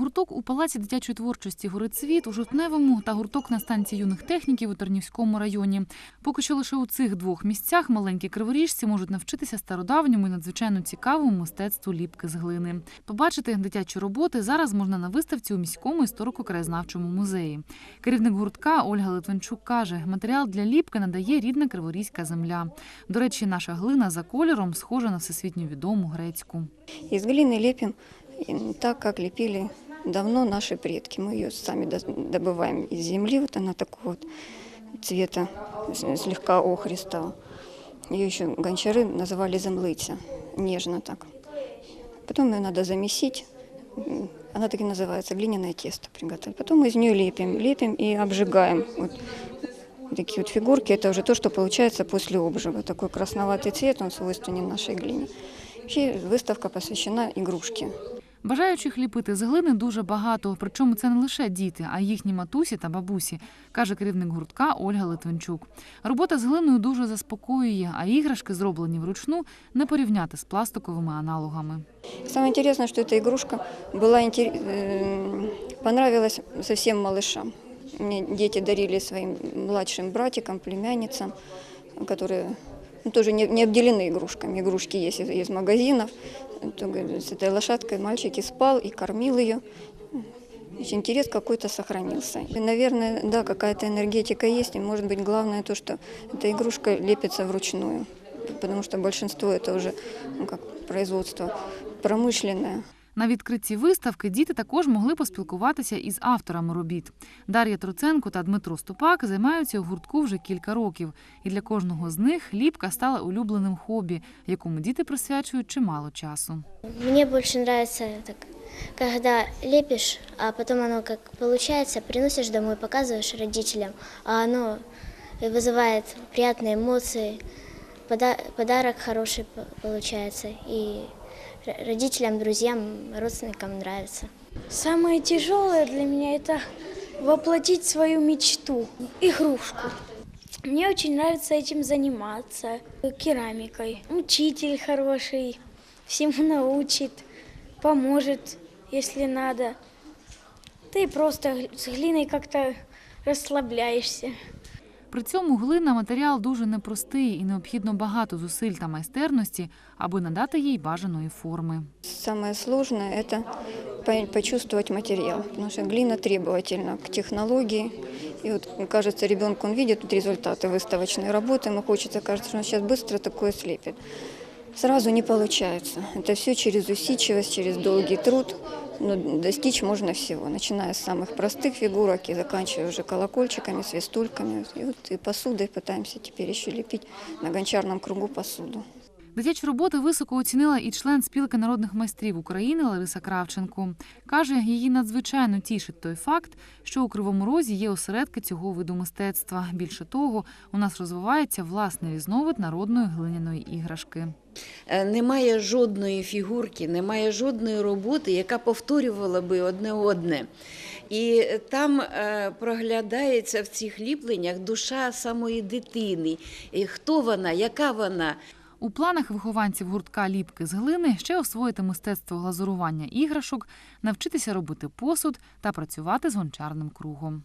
Гурток у Палаці дитячої творчості Горицвіт у Жовтневому та гурток на станції юних техніків у Тернівському районі. Поки що лише у цих двох місцях маленькі криворіжці можуть навчитися стародавньому і надзвичайно цікавому мистецтву ліпки з глини. Побачити дитячі роботи зараз можна на виставці у міському історико-краєзнавчому музеї. Керівник гуртка Ольга Литвинчук каже, матеріал для ліпки надає рідна криворізька земля. До речі, наша глина за кольором схожа на всесвітньо відому грецьку. Из глины лепим м, так, как лепили давно наши предки. Мы ее сами до- добываем из земли. Вот она такого вот цвета, слегка охристого. Ее еще гончары называли землиця, нежно так. Потом ее надо замесить. Она так и называется, глиняное тесто приготовить. Потом мы из нее лепим, лепим и обжигаем. Вот такие вот фигурки, это уже то, что получается после обжига. Такой красноватый цвет, он свойственен нашей глине. Вообще выставка посвящена игрушке. Бажаючих ліпити з глини дуже багато, причому це не лише діти, а й їхні матусі та бабусі, каже керівник гуртка Ольга Литвинчук. Робота з глиною дуже заспокоює, а іграшки, зроблені вручну, не порівняти з пластиковими аналогами. Самое интересное, что эта игрушка была интер- э, понравилась совсем малышам. Мне дети дарили своим младшим братикам, племянницам, которые ну, тоже не, не обделены игрушками. Игрушки есть из, из магазинов. То, говорит, с этой лошадкой мальчик и спал, и кормил ее. Значит, интерес какой-то сохранился. И, наверное, да, какая-то энергетика есть. И, может быть, главное то, что эта игрушка лепится вручную. Потому что большинство это уже ну, как производство промышленное. На відкритті виставки діти також могли поспілкуватися із авторами робіт. Дар'я Троценко та Дмитро Ступак займаються у гуртку вже кілька років, і для кожного з них ліпка стала улюбленим хобі, якому діти присвячують чимало часу. Мне больше нравится так, когда лепишь, а потом оно как получается, приносишь домой, показываешь родителям, а оно вызывает приятные эмоции, пода- подарок хороший по- получается, и р- родителям, друзьям, родственникам нравится. Самое тяжелое для меня это воплотить свою мечту, игрушку. Мне очень нравится этим заниматься, керамикой. Учитель хороший, всему научит, поможет, если надо. Ты просто с глиной как-то расслабляешься. При цьому глина матеріал дуже непростий і необхідно багато зусиль та майстерності, аби надати їй бажаної форми. Самое сложное – это по- почувствовать материал, потому что глина требовательна к технологии. И вот, кажется, ребенку он видит тут результаты выставочной работы, ему хочется, кажется, что он сейчас быстро такое слепит. Сразу не получается. Это все через усидчивость, через долгий труд. Но достичь можно всего, начиная с самых простых фигурок и заканчивая уже колокольчиками, свистульками. И вот и посудой пытаемся теперь еще лепить на гончарном кругу посуду. Дитячі роботи високо оцінила і член спілки народних майстрів України Лариса Кравченко. Каже, її надзвичайно тішить той факт, що у Кривому Розі є осередки цього виду мистецтва. Більше того, у нас розвивається власний різновид народної глиняної іграшки. Е, Немає жодної фігурки, немає жодної роботи, яка повторювала би одне одне. І там е, проглядається в цих ліпленнях душа самої дитини. І хто вона, яка вона. У планах вихованців гуртка ліпки з глини ще освоїти мистецтво глазурування іграшок, навчитися робити посуд та працювати з гончарним кругом.